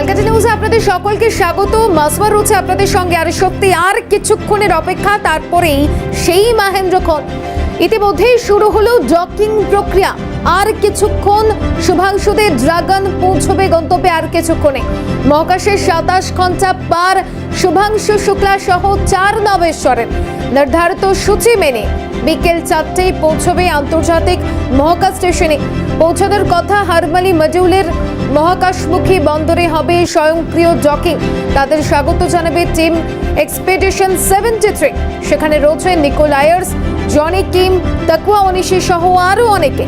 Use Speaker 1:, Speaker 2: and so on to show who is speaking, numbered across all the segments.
Speaker 1: ক্যালকাটা নিউজে আপনাদের সকলকে স্বাগত। মাসবার রয়েছে আপনাদের সঙ্গে আর সত্যি আর কিছুক্ষণের অপেক্ষা, তারপরেই সেই মাহেন্দ্রক্ষণ ইতিমধ্যেই শুরু হলো জকিং প্রক্রিয়া। আর কিছুক্ষণ শুভাংশুদের ড্রাগন পৌঁছবে গন্তব্যে আর কিছুক্ষণে। মহাকাশের সাতাশ ঘণ্টা পার শুভাংশু শুক্লা সহ চার নবেশ্বরের। নির্ধারিত সূচি মেনে বিকেল চারটেই পৌঁছবে আন্তর্জাতিক মহাকাশ স্টেশনে। পৌঁছানোর কথা হারমালি মজুলের মহাকাশমুখী বন্দরে হবে স্বয়ংক্রিয় জকিং। তাদের স্বাগত জানাবে টিম এক্সপেডিশন সেভেন্টি থ্রি। সেখানে রয়েছে নিকোলায়ার্স জনি কিম, তাকুয়া অনিশি সহ আরও অনেকে।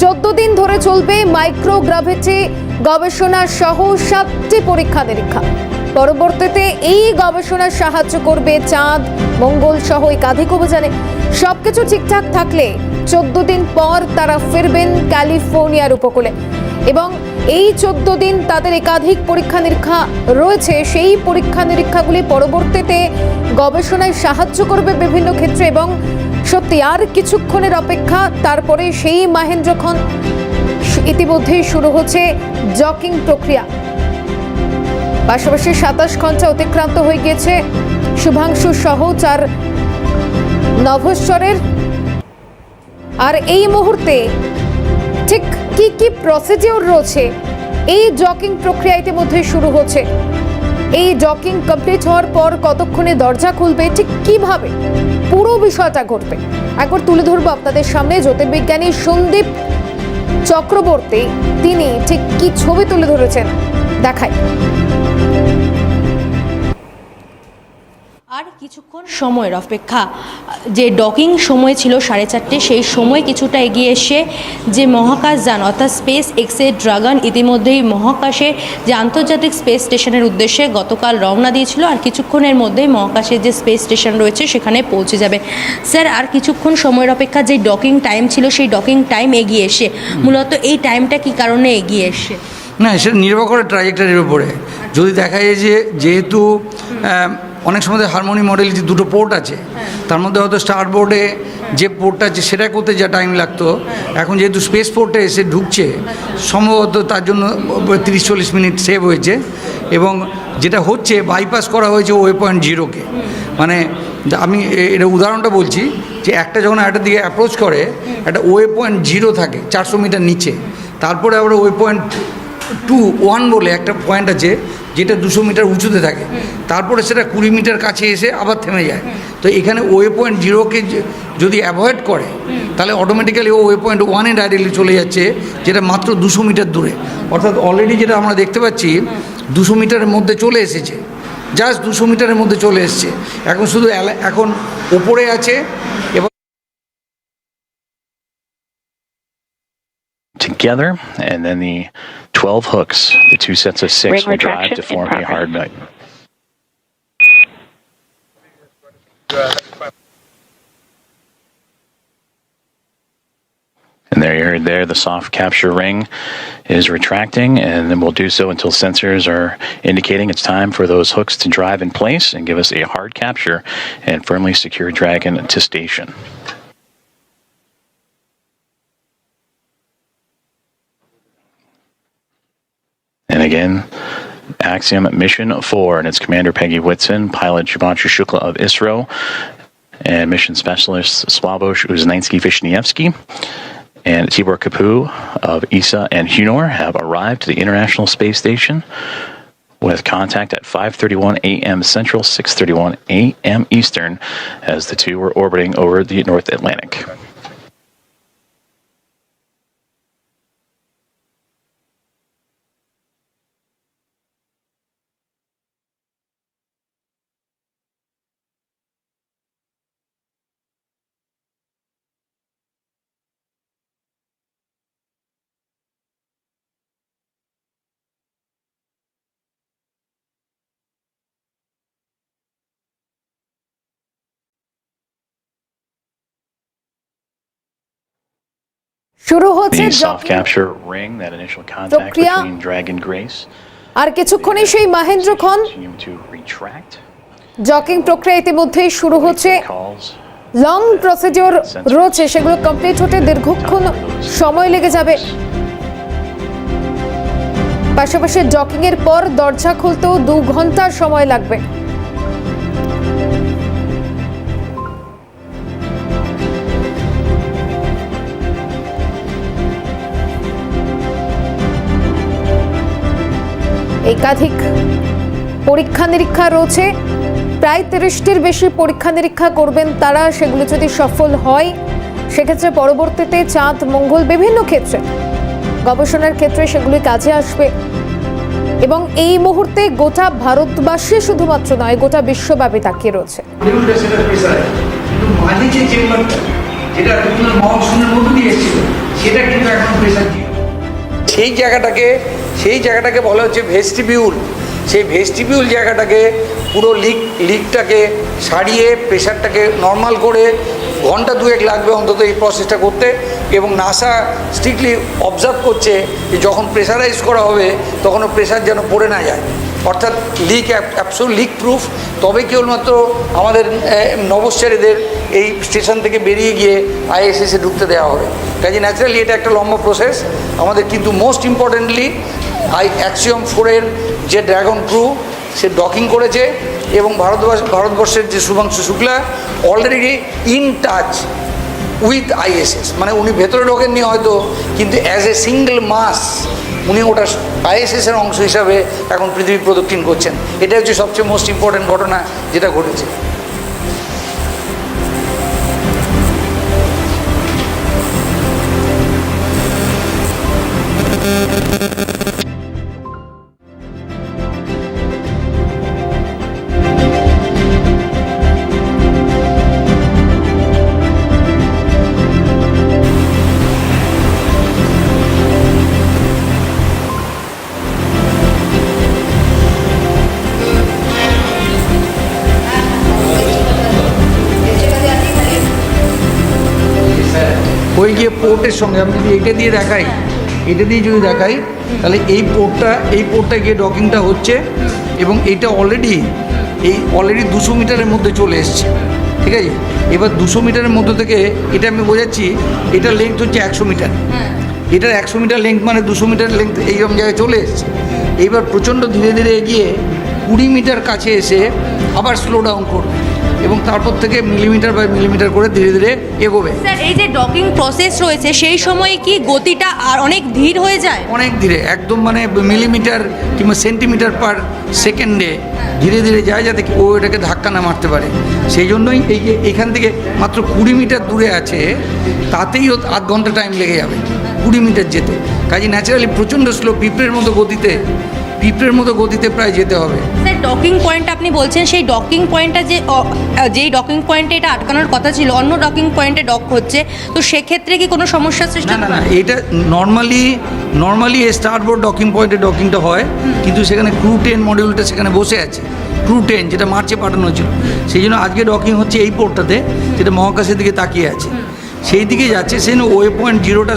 Speaker 1: চোদ্দ দিন ধরে চলবে মাইক্রোগ্রাভিটি গবেষণা সহ সাতটি পরীক্ষা নিরীক্ষা। পরবর্তীতে এই গবেষণার সাহায্য করবে চাঁদ, মঙ্গল সহ একাধিক অভিযানে। সবকিছু ঠিকঠাক থাকলে চোদ্দ দিন পর তারা ফিরবেন ক্যালিফোর্নিয়ার উপকূলে। এবং এই চোদ্দ দিন তাদের একাধিক পরীক্ষা নিরীক্ষা রয়েছে। সেই পরীক্ষা নিরীক্ষাগুলি পরবর্তীতে গবেষণায় সাহায্য করবে বিভিন্ন ক্ষেত্রে এবং সত্যি আর কিছুক্ষণের অপেক্ষা তারপরে সেই মাহেন্দ্রক্ষণ ইতিমধ্যেই শুরু হচ্ছে জকিং প্রক্রিয়া। পাশাপাশি সাতাশ ঘণ্টা অতিক্রান্ত হয়ে গিয়েছে শুভাংশু সহ চার নভশ্চরের আর এই মুহূর্তে ঠিক কি কি প্রসিডিওর রয়েছে? এই জকিং প্রক্রিয়া ইতিমধ্যে শুরু হচ্ছে। এই জকিং কমপ্লিট হওয়ার পর কতক্ষণে দরজা খুলবে, ঠিক কীভাবে? পুরো বিষয়টা ঘটবে। একবার তুলে ধরবো আপনাদের সামনে। জ্যোতির্বিজ্ঞানী সন্দীপ চক্রবর্তী, তিনি ঠিক কি ছবি তুলে ধরেছেন? দেখাই।
Speaker 2: কিছুক্ষণ সময়ের অপেক্ষা। যে ডকিং সময় ছিল সাড়ে চারটে সেই সময় কিছুটা এগিয়ে এসে যে মহাকাশ যান অর্থাৎ স্পেস এক্সের ড্রাগন ইতিমধ্যেই মহাকাশে যে আন্তর্জাতিক স্পেস স্টেশনের উদ্দেশ্যে গতকাল রওনা দিয়েছিল আর কিছুক্ষণের মধ্যেই মহাকাশের যে স্পেস স্টেশন রয়েছে সেখানে পৌঁছে যাবে। স্যার আর কিছুক্ষণ সময়ের অপেক্ষা যে ডকিং টাইম ছিল সেই ডকিং টাইম এগিয়ে এসে মূলত এই টাইমটা কি কারণে এগিয়ে এসে?
Speaker 3: না সেটা নির্ভর করে ট্রাজেক্টরির উপরে। যদি দেখা যায় যে যেহেতু অনেক সময় হারমোনি মডেল যে দুটো পোর্ট আছে তার মধ্যে হয়তো স্টার বোর্ডে যে পোর্টটা আছে সেটা করতে যা টাইম লাগতো। এখন যেহেতু স্পেস পোর্টে এসে ঢুকছে সম্ভবত তার জন্য তিরিশ চল্লিশ মিনিট সেভ হয়েছে এবং যেটা হচ্ছে বাইপাস করা হয়েছে ওয়ে পয়েন্ট জিরোকে মানে আমি এটা উদাহরণটা বলছি যে একটা যখন একটা দিকে অ্যাপ্রোচ করে একটা ওয়ে পয়েন্ট জিরো থাকে চারশো মিটার নিচে তারপরে আবার ওয়ে পয়েন্ট টু ওয়ান বলে একটা পয়েন্ট আছে যেটা দুশো মিটার উঁচুতে থাকে। তারপরে সেটা কুড়ি মিটার কাছে এসে আবার থেমে যায়। তো এখানে ওয়ে পয়েন্ট জিরোকে যদি অ্যাভয়েড করে তাহলে অটোমেটিক্যালি ও ওয়ে পয়েন্ট ওয়ানে ডাইরেক্টলি চলে যাচ্ছে যেটা মাত্র দুশো মিটার দূরে। অর্থাৎ অলরেডি যেটা আমরা দেখতে পাচ্ছি দুশো মিটারের মধ্যে চলে এসেছে। জাস্ট দুশো মিটারের মধ্যে চলে এসেছে। এখন শুধু এখন ওপরে আছে এবং
Speaker 4: together, and then the 12 hooks, the two sets of six,
Speaker 5: Ring
Speaker 4: will drive to form a hard nut. And there you heard there, the soft capture ring is retracting, and then we'll do so until sensors are indicating it's time for those hooks to drive in place and give us a hard capture and firmly secure Dragon to station. Again, Axiom Mission 4 and its commander Peggy Whitson, pilot Shubhanshu Shukla of ISRO, and mission specialist Slavosh Uznansky Vishnievsky and Tibor Kapu of ESA and Hunor have arrived to the International Space Station with contact at 5:31 a.m. Central, 6:31 a.m. Eastern as the two were orbiting over the North Atlantic. Initial contact
Speaker 1: প্রক্রিয়া। আর কিছুক্ষণে সেই
Speaker 4: to retract.
Speaker 1: Joking প্রক্রিয়া ইতিমধ্যেই শুরু হচ্ছে। Long procedure রয়েছে সেগুলো complete হতে দীর্ঘক্ষণ সময় লেগে যাবে। পাশাপাশি ডকিং এর পর দরজা খুলতেও দু ঘণ্টা সময় লাগবে। একাধিক পরীক্ষা নিরীক্ষা রয়েছে। প্রায় তিরিশটির বেশি পরীক্ষা নিরীক্ষা করবেন তারা সেগুলো যদি সফল হয় সেক্ষেত্রে পরবর্তীতে চাঁদ মঙ্গল বিভিন্ন ক্ষেত্রে গবেষণার ক্ষেত্রে সেগুলি কাজে আসবে। এবং এই মুহূর্তে গোটা ভারতবাসী শুধুমাত্র নয় গোটা বিশ্বব্যাপী তাকিয়ে রয়েছে।
Speaker 3: সেই জায়গাটাকে সেই জায়গাটাকে বলা হচ্ছে ভেস্টিবিউল। সেই ভেস্টিবিউল জায়গাটাকে পুরো লিক লিকটাকে সারিয়ে, প্রেশারটাকে নর্মাল করে ঘণ্টা দুয়েক লাগবে অন্তত এই প্রসেসটা করতে এবং নাসা স্ট্রিক্টলি অবজার্ভ করছে যে যখন প্রেশারাইজ করা হবে তখনও প্রেশার যেন পড়ে না যায়। অর্থাৎ লিক অ্যাপসোল লিক প্রুফ তবে কেবলমাত্র আমাদের আহ, নভশ্চারীদের এই স্টেশন থেকে বেরিয়ে গিয়ে আইএসএসে ঢুকতে দেওয়া হবে। কাজে ন্যাচারালি এটা একটা লম্বা প্রসেস আমাদের কিন্তু মোস্ট ইম্পর্টেন্টলি আই অ্যাক্সিয়ম ফোরের যে ড্রাগন ক্রু সে ডকিং করেছে এবং ভারতবর্ষ ভারতবর্ষের যে Shubhanshu Shukla already in touch with ISS মানে উনি ভেতরে ঢোকেননি হয়তো কিন্তু অ্যাজ এ সিঙ্গেল মাস উনি ওটা আইএসএসের অংশ হিসাবে এখন পৃথিবী প্রদক্ষিণ করছেন। এটা হচ্ছে সবচেয়ে মোস্ট ইম্পর্ট্যান্ট ঘটনা যেটা ঘটেছে। ওই গিয়ে পোর্টের সঙ্গে আমি যদি এটা দিয়ে দেখাই এটা দিয়ে যদি দেখাই তাহলে এই পোর্টটা এই পোর্টটা গিয়ে ডকিংটা হচ্ছে এবং এটা অলরেডি এই অলরেডি দুশো মিটারের মধ্যে চলে এসছে। ঠিক আছে? এবার দুশো মিটারের মধ্যে থেকে এটা আমি বোঝাচ্ছি এটার লেন্থ হচ্ছে একশো মিটার। এটার একশো মিটার লেন্থ মানে দুশো মিটার লেন্থ এইরকম জায়গায় চলে এসছে। এইবার প্রচণ্ড ধীরে ধীরে এগিয়ে কুড়ি মিটার কাছে এসে আবার স্লো ডাউন করবে। এবং তারপর থেকে মিলিমিটার বাই মিলিমিটার করে ধীরে ধীরে এগোবে।
Speaker 2: স্যার এই যে ডকিং প্রসেস রয়েছে সেই সময় কি গতিটা আর অনেক ধীর হয়ে যায়?
Speaker 3: অনেক ধীরে একদম মানে মিলিমিটার কিংবা সেন্টিমিটার পার সেকেন্ডে ধীরে ধীরে যায় যাতে ও এটাকে ধাক্কা না মারতে পারে। সেই জন্যই এই যে এখান থেকে মাত্র কুড়ি মিটার দূরে আছে তাতেই আধ ঘণ্টা টাইম লেগে যাবে কুড়ি মিটার যেতে। কাজে ন্যাচারালি প্রচণ্ড স্লো পিঁপড়ের মতো গতিতে পিঁপড়ের মতো গতিতে প্রায় যেতে হবে।
Speaker 2: স্যার ডকিং পয়েন্ট আপনি বলছেন সেই ডকিং পয়েন্টটা যে যেই ডকিং পয়েন্টে এটা আটকানোর কথা ছিল অন্য ডকিং পয়েন্টে ডক হচ্ছে তো সেক্ষেত্রে কি কোনো সমস্যার সৃষ্টি
Speaker 3: না না এটা নর্মালি নর্মালি স্টারবোর্ড ডকিং পয়েন্টে ডকিংটা হয় কিন্তু সেখানে ক্রু টেন মডিউলটা সেখানে বসে আছে। ক্রু টেন যেটা মার্চে পাঠানো হয়েছিল। সেই জন্য আজকে ডকিং হচ্ছে এই পোর্টটাতে যেটা মহাকাশের দিকে তাকিয়ে আছে। সেই দিকে যাচ্ছে সেই ওয়ে পয়েন্ট জিরোটা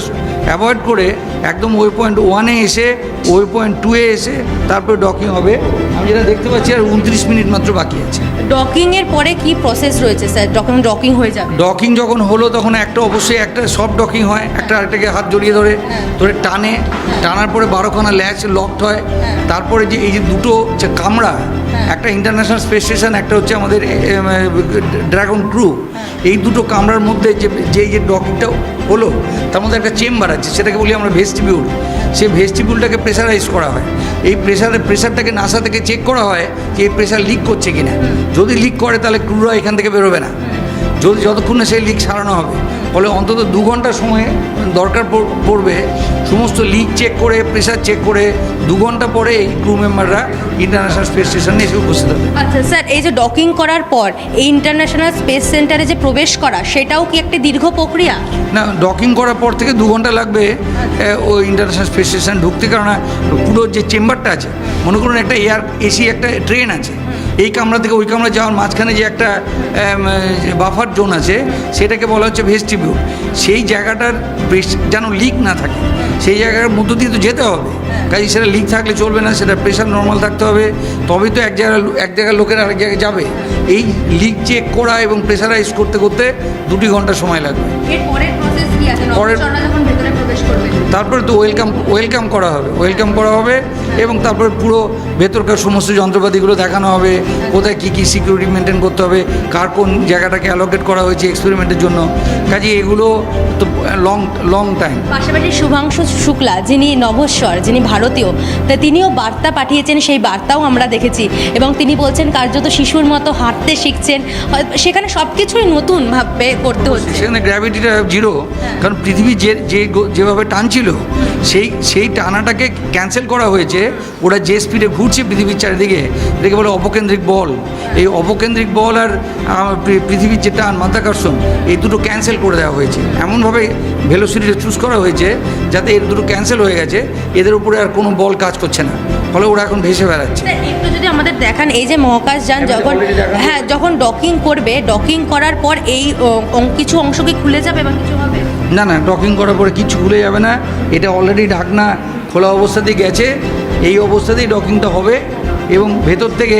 Speaker 3: অ্যাভয়েড করে একদম ওয়ে পয়েন্ট ওয়ানে এসে ওয়ে পয়েন্ট টুয়ে এসে তারপরে ডকিং হবে। আমি যেটা দেখতে পাচ্ছি আর উনত্রিশ মিনিট মাত্র বাকি আছে।
Speaker 2: ডকিং এর পরে কি প্রসেস রয়েছে স্যার যখন ডকিং হয়ে যাবে।
Speaker 3: ডকিং যখন হলো তখন একটা অবশ্যই একটা সফট ডকিং হয় একটা আরেকটাকে হাত জড়িয়ে ধরে ধরে টানে। টানার পরে বারোখানা ল্যাচ লকড হয়। তারপরে যে এই যে দুটো যে কামরা একটা ইন্টারন্যাশনাল স্পেস স্টেশন একটা হচ্ছে আমাদের ড্রাগন ক্রু এই দুটো কামরার মধ্যে যে যে যে ডকিংটা হলো তার মধ্যে একটা চেম্বার আছে সেটাকে বলি আমরা ভেস্টিবিউল সেই ভেস্টিবিউলটাকে প্রেশারাইজ করা হয়। এই প্রেসারের প্রেশারটাকে নাসা থেকে চেক করা হয় যে এই প্রেশার লিক করছে কিনা। যদি লিক করে তাহলে ক্রুরা এখান থেকে বেরোবে না। যদি যতক্ষণ না সেই লিক সারানো হবে। ফলে অন্তত দু ঘণ্টা সময় দরকার পড়বে। সমস্ত লিক চেক করে প্রেশার চেক করে দু ঘণ্টা পরে এই ক্রু মেম্বাররা ইন্টারন্যাশনাল স্পেস স্টেশনে এসে উপস্থিত হবে।
Speaker 2: আচ্ছা স্যার এই যে ডকিং করার পর এই ইন্টারন্যাশনাল স্পেস সেন্টারে যে প্রবেশ করা সেটাও কি একটা দীর্ঘ প্রক্রিয়া?
Speaker 3: না ডকিং করার পর থেকে দু ঘণ্টা লাগবে আহ, ওই ইন্টারন্যাশনাল স্পেস স্টেশন ঢুকতে। কেননা পুরো যে চেম্বারটা আছে মনে করুন একটা এয়ার এসি একটা ট্রেন আছে। এই কামরা থেকে ওই কামরা যাওয়ার মাঝখানে যে একটা বাফার জোন আছে সেটাকে বলা হচ্ছে ভেস্টিবিউল সেই জায়গাটার প্রেস- যেন লিক না থাকে। সেই জায়গার মধ্য দিয়ে তো যেতে হবে। কাজে সেটা লিক থাকলে চলবে না সেটা প্রেশার নর্মাল থাকতে হবে। তবেই তো এক জায়গায় এক জায়গার লোকের আরেক জায়গায় যাবে। এই লিক চেক করা এবং প্রেশারাইজ করতে করতে দুটি ঘণ্টা সময় লাগবে।
Speaker 2: পরের
Speaker 3: তারপরে তো ওয়েলকাম ওয়েলকাম করা হবে। ওয়েলকাম করা হবে এবং তারপরে পুরো ভেতরকার সমস্ত যন্ত্রপাতিগুলো দেখানো হবে কোথায় কী কী সিকিউরিটি মেনটেন করতে হবে কার কোন জায়গাটাকে অ্যালোকেট করা হয়েছে এক্সপেরিমেন্টের জন্য। কাজে এগুলো তো লং লং টাইম
Speaker 2: পাশাপাশি শুভাংশু শুক্লা যিনি নভস্বর যিনি ভারতীয় তা তিনিও বার্তা পাঠিয়েছেন সেই বার্তাও আমরা দেখেছি। এবং তিনি বলছেন কার্যত শিশুর মতো হাঁটতে শিখছেন। সেখানে সব কিছুই নতুন ভাবে করতে হচ্ছে।
Speaker 3: সেখানে গ্র্যাভিটিটা জিরো কারণ পৃথিবী যে যে যেভাবে টানছিল সেই সেই টানাটাকে ক্যান্সেল করা হয়েছে ওরা যে স্পিডে ঘুরছে পৃথিবীর চারিদিকে এটাকে বলে অপকেন্দ্রিক বল। এই অপকেন্দ্রিক বল আর পৃথিবীর যে টান মাধ্যাকর্ষণ এই দুটো ক্যান্সেল করে দেওয়া হয়েছে। এমনভাবে ভেলোসিটিটা চুজ করা হয়েছে যাতে এর দুটো ক্যান্সেল হয়ে গেছে এদের উপরে আর কোনো বল কাজ করছে না। ফলে ওরা এখন ভেসে বেড়াচ্ছে।
Speaker 2: একটু যদি আমাদের দেখান এই যে মহাকাশ
Speaker 3: যান
Speaker 2: যখন হ্যাঁ যখন ডকিং করবে ডকিং করার পর এই কিছু অংশ কি খুলে যাবে বা কিছু হবে?
Speaker 3: না না ডকিং করার পরে কিচ্ছু খুলে যাবে না। এটা অলরেডি ঢাকনা খোলা অবস্থাতেই গেছে। এই অবস্থাতেই ডকিংটা হবে এবং ভেতর থেকে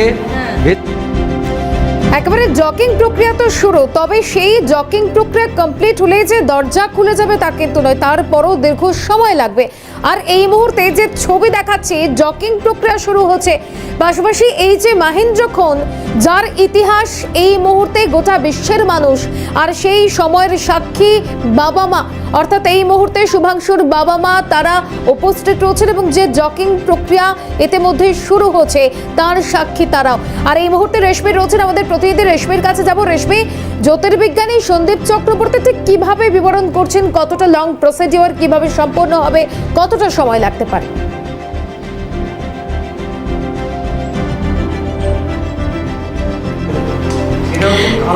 Speaker 1: একেবারে জকিং প্রক্রিয়া তো শুরু তবে সেই জকিং প্রক্রিয়া কমপ্লিট হলে যে দরজা খুলে যাবে তা কিন্তু নয় তারপরও দীর্ঘ সময় লাগবে। আর এই মুহূর্তে যে ছবি দেখাচ্ছে জকিং প্রক্রিয়া শুরু হচ্ছে। পাশাপাশি এই যে মাহেন্দ্র খন যার ইতিহাস এই মুহূর্তে গোটা বিশ্বের মানুষ আর সেই সময়ের সাক্ষী বাবা মা অর্থাৎ এই মুহূর্তে শুভাংশুর বাবা মা, তারা উপস্থিত রয়েছেন এবং যে জকিং প্রক্রিয়া ইতিমধ্যে শুরু হচ্ছে, তার সাক্ষী তারাও। আর এই মুহূর্তে রেশমি রয়েছেন আমাদের প্রতিনিধি। রেশমির কাছে যাব। রেশমি, জ্যোতির্বিজ্ঞানী সন্দীপ চক্রবর্তী, ঠিক কীভাবে বিবরণ করছেন? কতটা লং প্রসিডিওর কীভাবে সম্পন্ন হবে? কতটা সময় লাগতে পারে?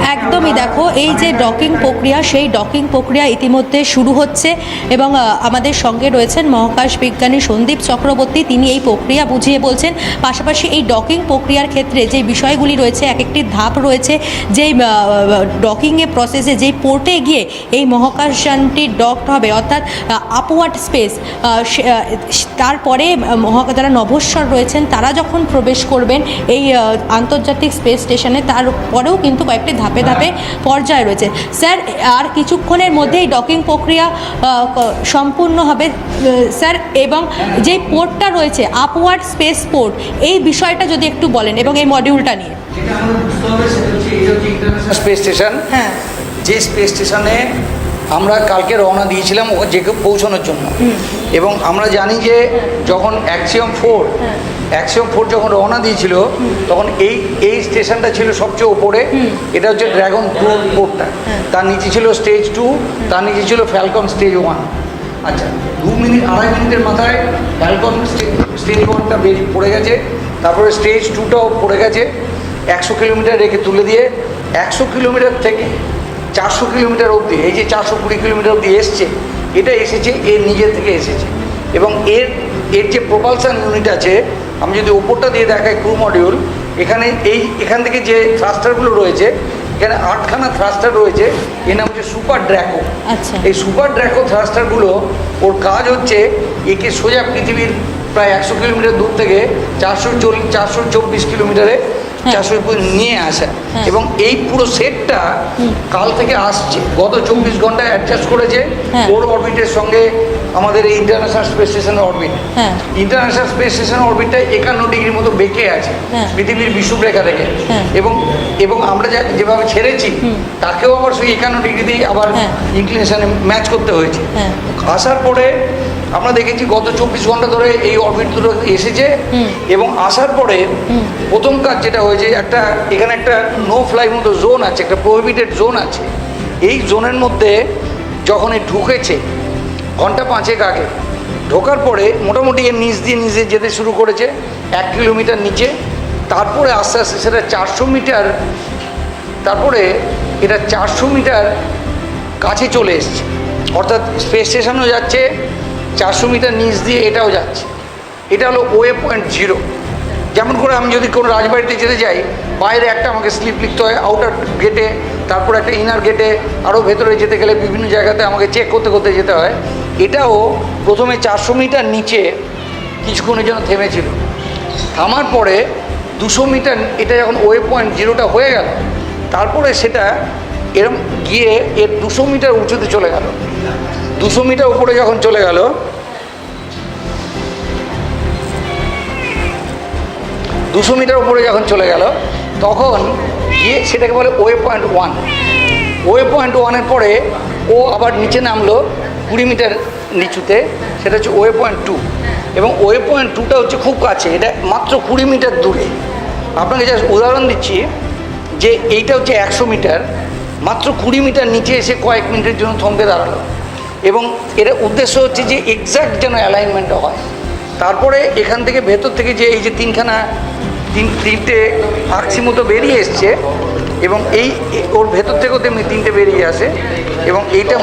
Speaker 2: একদমই দেখো এই যে ডকিং প্রক্রিয়া সেই ডকিং প্রক্রিয়া ইতিমধ্যে শুরু হচ্ছে এবং আমাদের সঙ্গে রয়েছেন মহাকাশ বিজ্ঞানী সন্দীপ চক্রবর্তী। তিনি এই প্রক্রিয়া বুঝিয়ে বলছেন পাশাপাশি এই ডকিং প্রক্রিয়ার ক্ষেত্রে যে বিষয়গুলি রয়েছে এক একটি ধাপ রয়েছে যেই ডকিংয়ের প্রসেসে যেই পোর্টে গিয়ে এই মহাকাশযানটি ডকড হবে অর্থাৎ আপওয়ার্ড স্পেস তারপরে আহ, মহাকাশ যারা নভস্বর রয়েছেন তারা যখন প্রবেশ করবেন এই আন্তর্জাতিক স্পেস স্টেশনে তারপরেও কিন্তু কয়েকটি ধাপে ধাপে পর্যায়ে রয়েছে। স্যার আর কিছুক্ষণের মধ্যেই ডকিং প্রক্রিয়া সম্পূর্ণ হবে। স্যার এবং যে পোর্টটা রয়েছে আপওয়ার্ড স্পেস পোর্ট এই বিষয়টা যদি একটু বলেন এবং এই মডিউলটা নিয়ে।
Speaker 3: স্পেস স্টেশন
Speaker 2: হ্যাঁ।
Speaker 3: যে স্পেস স্টেশনে আমরা কালকে রওনা দিয়েছিলাম যে পৌঁছানোর জন্য। এবং আমরা জানি যে যখন অ্যাক্সিয়াম ফোর অ্যাক্সিয়াম ফোর যখন রওনা দিয়েছিল তখন এই এই স্টেশনটা ছিল সবচেয়ে ওপরে। এটা হচ্ছে ড্রাগন পোর্টটা তার নিচে ছিল স্টেজ টু তার নিচে ছিল ফ্যালকন স্টেজ ওয়ান আচ্ছা দু মিনিট আড়াই মিনিটের মাথায় ফ্যালকন স্টেজ ওয়ানটা বেরিয়ে পড়ে গেছে। তারপরে স্টেজ টুটাও পড়ে গেছে। একশো কিলোমিটার রেখে তুলে দিয়ে একশো কিলোমিটার থেকে চারশো কিলোমিটার অবধি এই যে চারশো কুড়ি কিলোমিটার অবধি এসছে এটা এসেছে এর নিজের থেকে এসেছে এবং এর এর যে প্রপালসান ইউনিট আছে আমি যদি ওপরটা দিয়ে দেখাই ক্রু মডিউল এখানে এই এখান থেকে যে থ্রাস্টারগুলো রয়েছে এখানে আটখানা থ্রাস্টার রয়েছে এর নাম হচ্ছে সুপার ড্র্যাকো
Speaker 2: আচ্ছা।
Speaker 3: এই সুপার ড্র্যাকো থ্রাস্টারগুলো ওর কাজ হচ্ছে একে সোজা পৃথিবীর প্রায় একশো কিলোমিটার দূর থেকে চারশো চল্লিশ চারশো চব্বিশ কিলোমিটারে। চারশো নিয়ে আসা
Speaker 2: হ্যাঁ।
Speaker 3: এবং এই পুরো সেটটা কাল থেকে আসছে গত চব্বিশ ঘন্টায় অ্যাডজাস্ট করেছে
Speaker 2: হ্যাঁ।
Speaker 3: ওর অরবিটের সঙ্গে আমাদের এই ইন্টারন্যাশনাল স্পেস স্টেশনের অরবিট
Speaker 2: হ্যাঁ।
Speaker 3: ইন্টারন্যাশনাল স্পেস স্টেশন অরবিটটা একান্ন ডিগ্রির মতো বেঁকে আছে
Speaker 2: হ্যাঁ।
Speaker 3: পৃথিবীর বিষুবরেখা থেকে
Speaker 2: হ্যাঁ।
Speaker 3: এবং এবং আমরা যা যেভাবে ছেড়েছি তাকেও আবার সেই একান্ন ডিগ্রিতেই আবার
Speaker 2: হ্যাঁ।
Speaker 3: ইনক্লিনেশনে ম্যাচ করতে হয়েছে
Speaker 2: হ্যাঁ।
Speaker 3: আসার পরে আমরা দেখেছি গত চব্বিশ ঘণ্টা ধরে এই অরবিট দুটো এসেছে। এবং আসার পরে প্রথম কাজ যেটা হয়েছে একটা এখানে একটা নো ফ্লাই মতো জোন আছে একটা প্রহিবিটেড জোন আছে। এই জোনের মধ্যে যখন এ ঢুকেছে ঘণ্টা পাঁচেক আগে ঢোকার পরে মোটামুটি এর নিচ দিয়ে নিজে যেতে শুরু করেছে এক কিলোমিটার নিচে। তারপরে আস্তে আস্তে সেটা চারশো মিটার তারপরে এটা চারশো মিটার কাছে চলে এসছে। অর্থাৎ স্পেস স্টেশনও যাচ্ছে চারশো মিটার নিচ দিয়ে এটাও যাচ্ছে। এটা হলো ওয়ে পয়েন্ট জিরো। যেমন করে আমি যদি কোনো রাজবাড়িতে যেতে যাই, বাইরে একটা আমাকে স্লিপ লিখতে হয় আউটার গেটে তারপর একটা ইনার গেটে আরও ভেতরে যেতে গেলে বিভিন্ন জায়গাতে আমাকে চেক করতে করতে যেতে হয়। এটাও প্রথমে চারশো মিটার নিচে কিছুক্ষণের জন্য থেমেছিল। থামার পরে দুশো মিটার, এটা যখন ওয়ে পয়েন্ট জিরোটা হয়ে গেল, তারপরে সেটা এরম গিয়ে এর দুশো মিটার উঁচুতে চলে গেল। দুশো মিটার উপরে যখন চলে গেল, দুশো মিটার উপরে যখন চলে গেল, তখন গিয়ে সেটাকে বলে way point one. Way point ওয়ানের পরে ও আবার নিচে নামলো কুড়ি মিটার নিচুতে, সেটা হচ্ছে ওয়ে পয়েন্ট টু। এবং ওয়ে পয়েন্ট টুটা হচ্ছে খুব কাছে, এটা মাত্র কুড়ি মিটার দূরে। আপনাকে জাস্ট উদাহরণ দিচ্ছি যে এইটা হচ্ছে একশো মিটার, মাত্র কুড়ি মিটার নিচে এসে কয়েক মিনিটের জন্য থমকে দাঁড়াল। এবং এর উদ্দেশ্য হচ্ছে যে এক্স্যাক্ট যেন অ্যালাইনমেন্টটা হয়। তারপরে এখান থেকে ভেতর থেকে যে এই যে তিনখানা তিন তিনটে আকসি মতো বেরিয়ে এসছে এবং এই ওর ভেতর থেকেও তেমনি তিনটে বেরিয়ে আসে এবং এইটা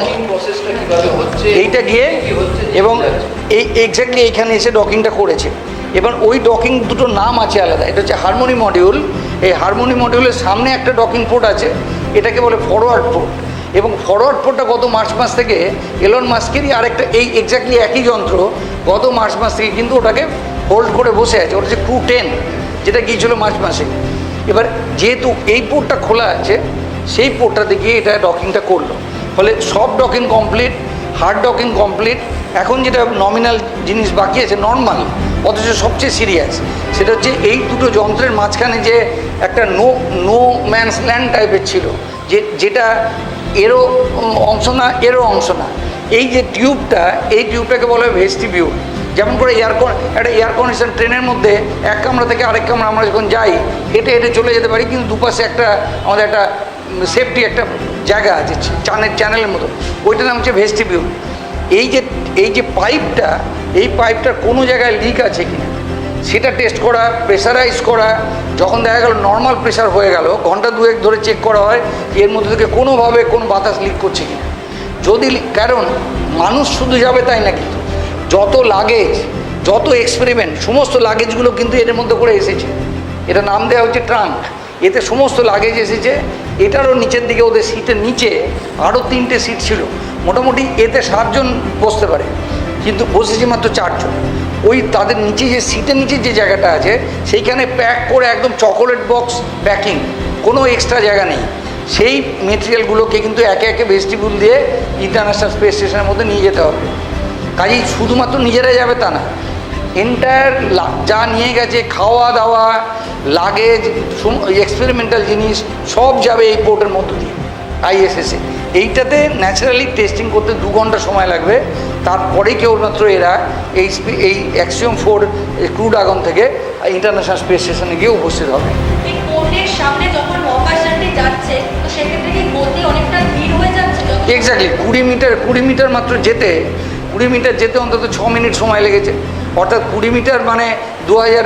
Speaker 3: এইটা গিয়ে এবং এই এক্স্যাক্টলি এইখানে এসে ডকিংটা করেছে। এবার ওই ডকিং দুটো নাম আছে আলাদা, এটা হচ্ছে হারমোনি মডিউল এই হারমোনি মডিউলের সামনে একটা ডকিং পোর্ট আছে, এটাকে বলে ফরওয়ার্ড পোর্ট এবং ফরওয়ার্ড পোর্টটা গত মার্চ মাস থেকে এলন মাস্কেরই আরেকটা এই এক্স্যাক্টলি একই যন্ত্র গত মার্চ মাস থেকে কিন্তু ওটাকে হোল্ড করে বসে আছে। ওটা হচ্ছে ক্রু টেন যেটা গিয়েছিল মার্চ মাসে। এবার যেহেতু এই পোর্টটা খোলা আছে, সেই পোর্টটাতে গিয়ে এটা ডকিংটা করল। ফলে সব docking complete hard docking complete এখন যেটা নমিনাল জিনিস বাকি আছে নর্মাল অথচ সবচেয়ে সিরিয়াস সেটা হচ্ছে এই দুটো যন্ত্রের মাঝখানে যে একটা নো নো ম্যানস ল্যান্ড টাইপের ছিল, যে, যেটা এরও অংশ না, এরও অংশ না। এই যে টিউবটা, এই টিউবটাকে বলা হয় ভেস্টিবিউল যেমন করে এয়ার একটা এয়ার কন্ডিশন ট্রেনের মধ্যে এক কামরা থেকে আরেক কামরা আমরা যখন যাই, হেঁটে হেঁটে চলে যেতে পারি, কিন্তু দুপাশে একটা আমাদের একটা সেফটি একটা জায়গা আছে, চানের চ্যানেলের মতো। ওইটার নাম হচ্ছে ভেস্টিবিউল এই যে এই যে পাইপটা এই পাইপটার কোনো জায়গায় লিক আছে কিনা? সেটা টেস্ট করা প্রেশারাইজ করা, যখন দেখা গেল নর্মাল প্রেশার হয়ে গেল, ঘণ্টা দুয়েক ধরে চেক করা হয়, এর মধ্যে থেকে কোনোভাবে কোনো বাতাস লিক করছে কিনা। যদি কারণ মানুষ শুধু যাবে তাই না কিন্তু। যত লাগেজ যত এক্সপেরিমেন্ট সমস্ত লাগেজগুলো কিন্তু এর মধ্যে করে এসেছে। এটা নাম দেওয়া হচ্ছে ট্রাঙ্ক এতে সমস্ত লাগেজ এসেছে। এটারও নিচের দিকে ওদের সিটের নিচে আরও তিনটে সিট ছিল। মোটামুটি এতে সাতজন বসতে পারে। কিন্তু বসেছে মাত্র চারজন। ওই তাদের নিচে যে সিটের নিচে যে জায়গাটা আছে, সেইখানে প্যাক করে একদম চকোলেট বক্স প্যাকিং কোনো এক্সট্রা জায়গা নেই। সেই মেটেরিয়ালগুলোকে কিন্তু একে একে ভেস্টিবুল দিয়ে ইন্টারন্যাশনাল স্পেস স্টেশনের মধ্যে নিয়ে যেতে হবে। কাজেই শুধুমাত্র নিজেরা যাবে তা না এন্টায়ার যা নিয়ে গেছে, খাওয়া দাওয়া লাগেজ এক্সপেরিমেন্টাল জিনিস, সব যাবে এই পোর্টের মধ্য দিয়ে আইএসএসে এইটাতে ন্যাচারালি টেস্টিং করতে দু ঘণ্টা সময় লাগবে। তারপরেই কেবলমাত্র এরা এই স্পি- এই অ্যাক্সিয়ম ফোর ক্রু ড্রাগন থেকে ইন্টারন্যাশনাল স্পেস স্টেশনে গিয়ে উপস্থিত হবে।
Speaker 2: এই সামনে যখন মহাকাশযানটি যাচ্ছে তো সেক্ষেত্রে কি গতি অনেকটা ধীর হয়ে যাচ্ছে
Speaker 3: এক্স্যাক্টলি কুড়ি মিটার কুড়ি মিটার মাত্র যেতে কুড়ি মিটার যেতে অন্তত ছ মিনিট সময় লেগেছে। অর্থাৎ কুড়ি মিটার মানে দু হাজার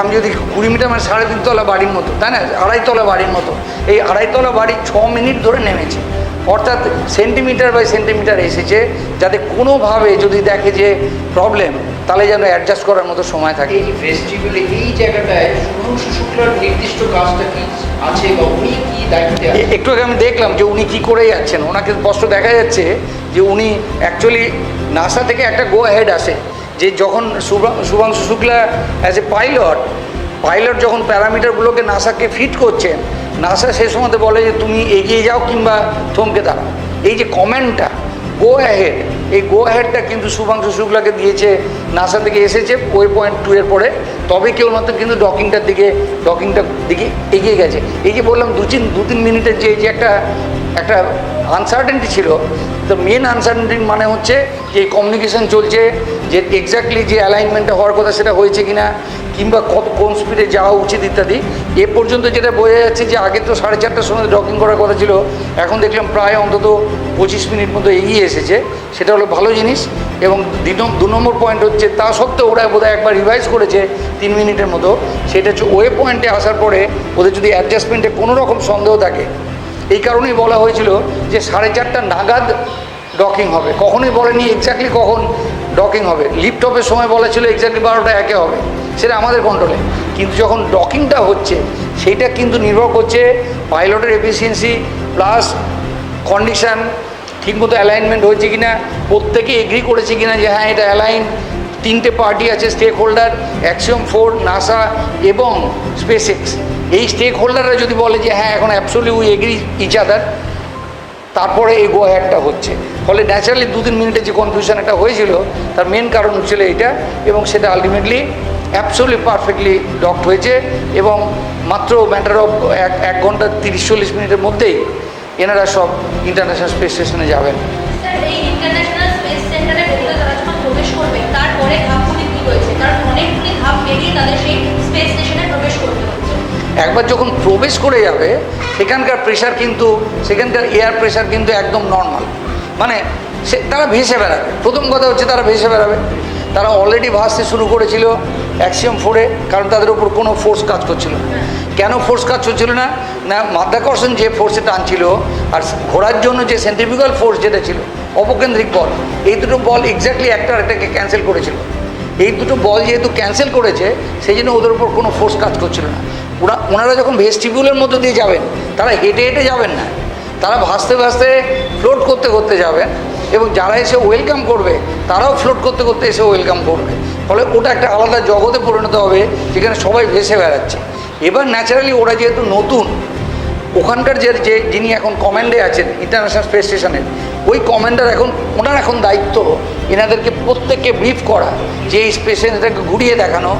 Speaker 3: আমি যদি কুড়ি মিটার মানে সাড়ে তিন তলা বাড়ির মতো তাই না? আড়াইতলা বাড়ির মতো। এই আড়াইতলা বাড়ি ছ মিনিট ধরে নেমেছে। অর্থাৎ সেন্টিমিটার বাই সেন্টিমিটার এসেছে যাতে কোনোভাবে যদি দেখে যে প্রবলেম তাহলে যেন অ্যাডজাস্ট করার মতো সময় থাকে।
Speaker 5: এই ফেস্টিভ্যালে এই জায়গাটায় শুভ্রাংশু শুক্লার নির্দিষ্ট কাজটা কি আছে বা উনি কি দায়িত্বে
Speaker 3: একটু আগে আমি দেখলাম যে উনি কি করে যাচ্ছেন। ওনাকে স্পষ্ট দেখা যাচ্ছে যে উনি অ্যাকচুয়ালি নাসা থেকে একটা গো হেড আসে। যে যখন Shubha- Shubhanshu Shukla as a pilot pilot যখন প্যারামিটারগুলোকে নাসাকে ফিট করছেন নাসা সে সময় বলে যে, তুমি এগিয়ে যাও কিংবা থমকে দাঁড়াও। এই যে কমেন্টটা গো অ্যাহেড এই গো অ্যাহেডটা কিন্তু শুভাংশু শুক্লাকে দিয়েছে। নাসা থেকে এসেছে ওই পয়েন্ট টু এর পরে। তবে কেউ কেবলমাত্র কিন্তু ডকিংটার দিকে ডকিংটার দিকে এগিয়ে গেছে। এই যে বললাম, দু তিন দু তিন মিনিটের যে এই যে একটা একটা আনসার্টেনটি ছিল। তো মেন আনসার্টেনটি মানে হচ্ছে যে কমিউনিকেশন চলছে, যে এক্স্যাক্টলি যে অ্যালাইনমেন্টটা হওয়ার কথা সেটা হয়েছে কিনা, কিংবা কত, কোন স্পিডে যাওয়া উচিত ইত্যাদি। এ পর্যন্ত যেটা বোঝা যাচ্ছে যে আগে তো সাড়ে চারটার সময় ডকিং করার কথা ছিল, এখন দেখলাম প্রায় অন্তত পঁচিশ মিনিট মতো এগিয়ে এসেছে। সেটা হলো ভালো জিনিস, এবং দু নম্বর পয়েন্ট হচ্ছে, তা সত্ত্বেও ওরা বোধহয় একবার রিভাইজ করেছে তিন মিনিটের মতো। সেটা হচ্ছে ওয়ে পয়েন্টে আসার পরে ওদের যদি অ্যাডজাস্টমেন্টে কোনো রকম সন্দেহ থাকে এই কারণেই বলা হয়েছিল যে সাড়ে চারটা নাগাদ ডকিং হবে। কখনোই বলেনি এক্স্যাক্টলি কখন ডকিং হবে। লিফট অফের সময় বলা ছিল এক্স্যাক্টলি বারোটা একে হবে। সেটা আমাদের কন্ট্রোলে কিন্তু যখন ডকিংটা হচ্ছে, সেইটা কিন্তু নির্ভর করছে পাইলটের এফিসিয়েন্সি প্লাস কন্ডিশান ঠিকমতো অ্যালাইনমেন্ট হয়েছে কি না প্রত্যেকে এগ্রি করেছে কি না যে হ্যাঁ এটা অ্যালাইন তিনটে পার্টি আছে stakeholder Axiom four NASA এবং স্পেসএক্স এই স্টেক হোল্ডাররা যদি বলে যে হ্যাঁ এখন absolutely we agree each other তারপরে এই গো হ্যাডটা হচ্ছে। ফলে ন্যাচারালি দু তিন মিনিটে যে কনফিউশন একটা হয়েছিল, তার মেন কারণ ছিল এইটা এবং সেটা আলটিমেটলি অ্যাবসোলি পারফেক্টলি ডক্ট হয়েছে এবং মাত্র ম্যাটার অফ এক এক ঘণ্টা তিরিশ চল্লিশ মিনিটের মধ্যেই এনারা সব ইন্টারন্যাশনাল স্পেস স্টেশনে যাবেন।
Speaker 2: তারপরে কী রয়েছে? কারণ অনেকগুলি ধাপ পেরিয়ে তাদের সেই স্পেস স্টেশনে প্রবেশ করতে হচ্ছে
Speaker 3: একবার যখন প্রবেশ করে যাবে, সেখানকার প্রেশার কিন্তু, সেখানকার এয়ার প্রেশার কিন্তু একদম নর্মাল মানে সে, তারা ভেসে বেড়াবে। প্রথম কথা হচ্ছে তারা ভেসে বেড়াবে। তারা অলরেডি ভাসতে শুরু করেছিল অ্যাক্সিয়াম ফোরে কারণ তাদের উপর কোনো ফোর্স কাজ করছিল কেন ফোর্স কাজ করছিল না? না, মাধ্যাকর্ষণ যে ফোর্সে টানছিল, আর ঘোরার জন্য যে সেন্ট্রিফিউগাল ফোর্স যেটা ছিল, অপকেন্দ্রিক বল, এই দুটো বল এক্স্যাক্টলি একটা আরেকটাকে ক্যান্সেল করেছিল। এই দুটো বল যেহেতু ক্যান্সেল করেছে, সেই জন্য ওদের উপর কোনো ফোর্স কাজ করছিল না। ওরা, ওনারা যখন ভেস্টিবিউলের মধ্য দিয়ে যাবেন, তারা হেঁটে হেঁটে যাবেন না। তারা ভাসতে ভাসতে ফ্লোট করতে করতে যাবেন এবং যারা এসে ওয়েলকাম করবে, তারাও ফ্লোট করতে করতে এসে ওয়েলকাম করবে। ফলে ওটা একটা আলাদা জগতে পরিণত হবে, যেখানে সবাই ভেসে বেড়াচ্ছে। এবার ন্যাচারালি ওরা যেহেতু নতুন, ওখানকার যে যে যিনি এখন কমান্ডে আছেন ইন্টারন্যাশনাল স্পেস স্টেশনের ওই কমান্ডার এখন, ওনার এখন দায়িত্ব এনাদেরকে প্রত্যেককে ব্রিফ করা, যে এই স্পেস স্টেশনটাকে ঘুরিয়ে দেখানো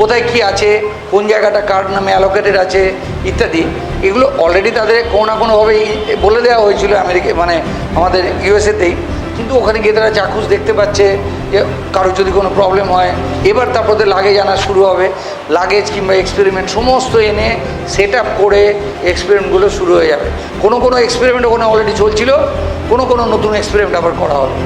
Speaker 3: কোথায় কি আছে কোন জায়গাটা কার নামে অ্যালোকেটেড আছে ইত্যাদি। এগুলো অলরেডি তাদের কোনো না কোনোভাবেই বলে দেওয়া হয়েছিল আমেরিকা মানে আমাদের ইউএসএতেই। কিন্তু ওখানে গিয়ে তারা চাক্ষুষ দেখতে পাচ্ছে যে কারোর যদি কোনো প্রবলেম হয় এবার তারপর লাগেজ আনা শুরু হবে। লাগেজ কিংবা এক্সপেরিমেন্ট সমস্ত এনে সেট আপ করে এক্সপেরিমেন্টগুলো শুরু হয়ে যাবে। কোনো কোনো এক্সপেরিমেন্ট ওখানে অলরেডি চলছিল কোনো কোনো নতুন এক্সপেরিমেন্ট আবার করা হবে।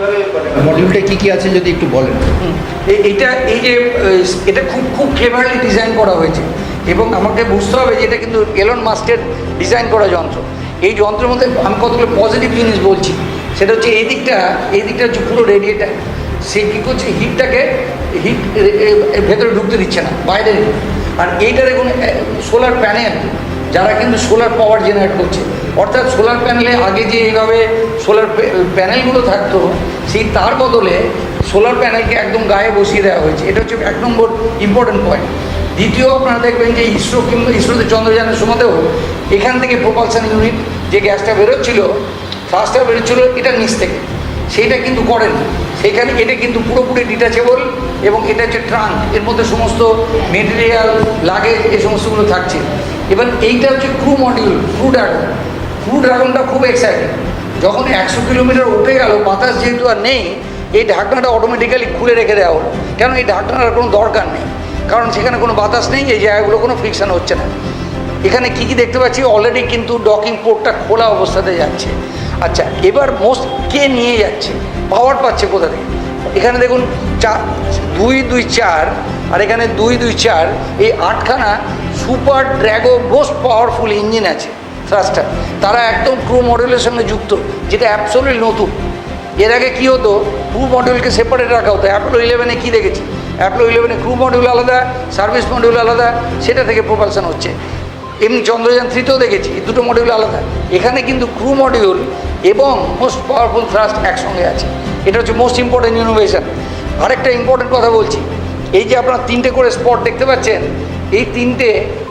Speaker 5: কীভাবে মানে
Speaker 6: মডিউলটা কি কি আছে যদি একটু বলেন?
Speaker 3: এ- এইটা এই যে এটা খুব খুব ক্লেভারলি ডিজাইন করা হয়েছে। এবং আমাকে বুঝতে হবে যে এটা কিন্তু এলন মাস্কের ডিজাইন করা যন্ত্র। এই যন্ত্রের মধ্যে আমি কতগুলো পজিটিভ জিনিস বলছি। সেটা হচ্ছে এই দিকটা এই দিকটা হচ্ছে পুরো রেডিয়েটার সে কী করছে? হিটটাকে হিট ভেতরে ঢুকতে দিচ্ছে না বাইরে আর এইটা দেখুন সোলার প্যানেল যারা কিন্তু সোলার পাওয়ার জেনারেট করছে। অর্থাৎ সোলার প্যানেলে আগে যে এইভাবে সোলার প্যানেলগুলো থাকতো, সেই তার বদলে সোলার প্যানেলকে একদম গায়ে বসিয়ে দেওয়া হয়েছে। এটা হচ্ছে এক নম্বর ইম্পর্টেন্ট পয়েন্ট দ্বিতীয়, আপনারা দেখবেন যে ইসরো কিংবা ইসরোতে চন্দ্রযানের সময়তেও এখান থেকে প্রপালশন ইউনিট যে গ্যাসটা বেরোচ্ছিল ফার্স্টটা বেরোচ্ছিল, এটা নিচ থেকে। সেইটা কিন্তু করেন। সেখানে এটা কিন্তু পুরোপুরি ডিটাচেবল এবং এটা হচ্ছে ট্রাঙ্ক এর মধ্যে সমস্ত মেটেরিয়াল লাগেজ এই সমস্তগুলো থাকছে। এবার এইটা হচ্ছে crew module crew Dragon crew ড্রাগনটা খুব এক্সাইটিং যখন একশো কিলোমিটার উঠে গেল, বাতাস যেহেতু আর নেই, এই ঢাকনাটা অটোমেটিক্যালি খুলে রেখে দেওয়া হলো। কেন, এই ঢাকনাটার কোনো দরকার নেই। কারণ সেখানে কোনো বাতাস নেই, এই জায়গাগুলো কোনো ফ্রিকশন হচ্ছে না। এখানে কি কি দেখতে পাচ্ছি? অলরেডি কিন্তু ডকিং পোর্টটা খোলা অবস্থাতে যাচ্ছে। আচ্ছা এবার মোস্ট কে নিয়ে যাচ্ছে? পাওয়ার পাচ্ছে কোথা থেকে? এখানে দেখুন চার দুই দুই চার আর এখানে দুই দুই, চার, এই আটখানা super Draco most powerful engine আছে থ্রাস্টার তারা একদম ক্রু মডেলের সঙ্গে যুক্ত, যেটা অ্যাবসোলিট নতুন। এর আগে কী হতো ক্রু মডিউলকে সেপারেট রাখা হতো অ্যাপলো ইলেভেনে কী দেখেছি? অ্যাপলো ইলেভেনে ক্রু মডিউল আলাদা সার্ভিস মডিউল আলাদা, সেটা থেকে প্রপালশন হচ্ছে। এমনি চন্দ্রযান থ্রিতেও দেখেছি, এই দুটো মডিউল আলাদা। এখানে কিন্তু ক্রু মডিউল এবং মোস্ট পাওয়ারফুল থ্রাস্ট একসঙ্গে আছে। এটা হচ্ছে মোস্ট ইম্পর্টেন্ট ইনোভেশন আরেকটা ইম্পর্টেন্ট কথা বলছি এই যে আপনারা তিনটে করে স্পট দেখতে পাচ্ছেন, এই তিনটে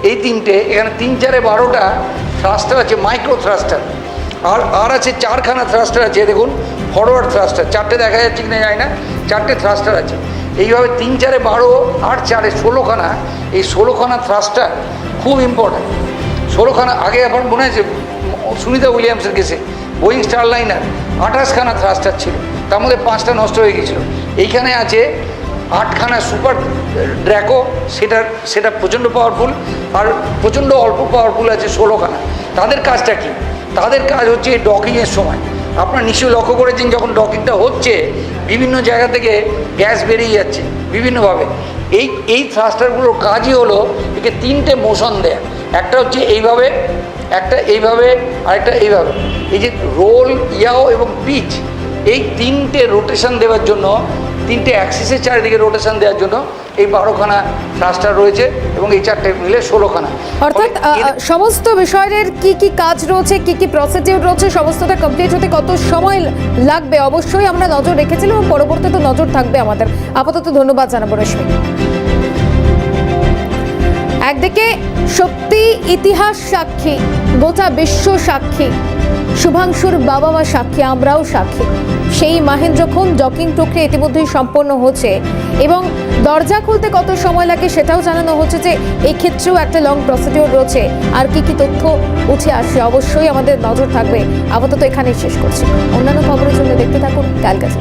Speaker 3: এই তিনটে, এখানে তিন চারে বারোটা থ্রাস্টার আছে মাইক্রো থ্রাস্টার আর আর আছে চারখানা থ্রাস্টার আছে, দেখুন ফরওয়ার্ড থ্রাস্টার চারটে দেখা যাচ্ছে কিনা যায় না, চারটে থ্রাস্টার আছে। এইভাবে তিন চারে বারো আট চারে ষোলোখানা, এই ষোলোখানা থ্রাস্টার খুব ইম্পর্ট্যান্ট ষোলোখানা, আগে এখন মনে আছে, সুনিতা উইলিয়ামসের কেসে বোয়িং স্টার লাইনার আঠাশখানা থ্রাস্টার ছিল, তার মধ্যে পাঁচটা নষ্ট হয়ে গেছিল। এইখানে আছে আটখানা সুপার ড্র্যাকো সেটার সেটা প্রচণ্ড পাওয়ারফুল আর প্রচণ্ড অল্প পাওয়ারফুল আছে ষোলোখানা। তাদের কাজটা কি? তাদের কাজ হচ্ছে এই ডকিংয়ের সময়। আপনারা নিশ্চয়ই লক্ষ্য করেছেন যখন ডকিংটা হচ্ছে, বিভিন্ন জায়গা থেকে গ্যাস বেরিয়ে যাচ্ছে, বিভিন্নভাবে। এই এই থ্রাস্টারগুলোর কাজই হলো একে তিনটে মোশন দেয়া। একটা হচ্ছে এইভাবে, একটা এইভাবে, আরেকটা এইভাবে। এই যে রোল ইয়াও এবং পিচ এই তিনটে রোটেশন দেওয়ার জন্য তিনটে অ্যাক্সিসের চারিদিকে রোটেশন দেওয়ার জন্য এই বারোখানা থ্রাস্টার রয়েছে এবং এই চারটে মিলে ষোলোখানা।
Speaker 1: অর্থাৎ সমস্ত বিষয়ের কি কি কাজ রয়েছে কি কি প্রসিডিউর রয়েছে সমস্তটা কমপ্লিট হতে কত সময় লাগবে? অবশ্যই আমরা নজর রেখেছিলাম এবং পরবর্তীতে নজর থাকবে আমাদের। আপাতত ধন্যবাদ জানাব রশ্মি। একদিকে সত্যি ইতিহাস সাক্ষী গোটা বিশ্ব সাক্ষী। শুভাংশুর বাবা মা সাক্ষী, আমরাও সাক্ষী। সেই মাহেন্দ্র খুন ডকিং প্রক্রিয়া ইতিমধ্যেই সম্পন্ন হচ্ছে এবং দরজা খুলতে কত সময় লাগে সেটাও জানানো হচ্ছে যে এই ক্ষেত্রেও একটা লং প্রসিডিওর রয়েছে। আর কি কি তথ্য উঠে আসছে অবশ্যই আমাদের নজর থাকবে। আপাতত এখানেই শেষ করছি। অন্যান্য খবরের জন্য দেখতে থাকুন ক্যালকাটা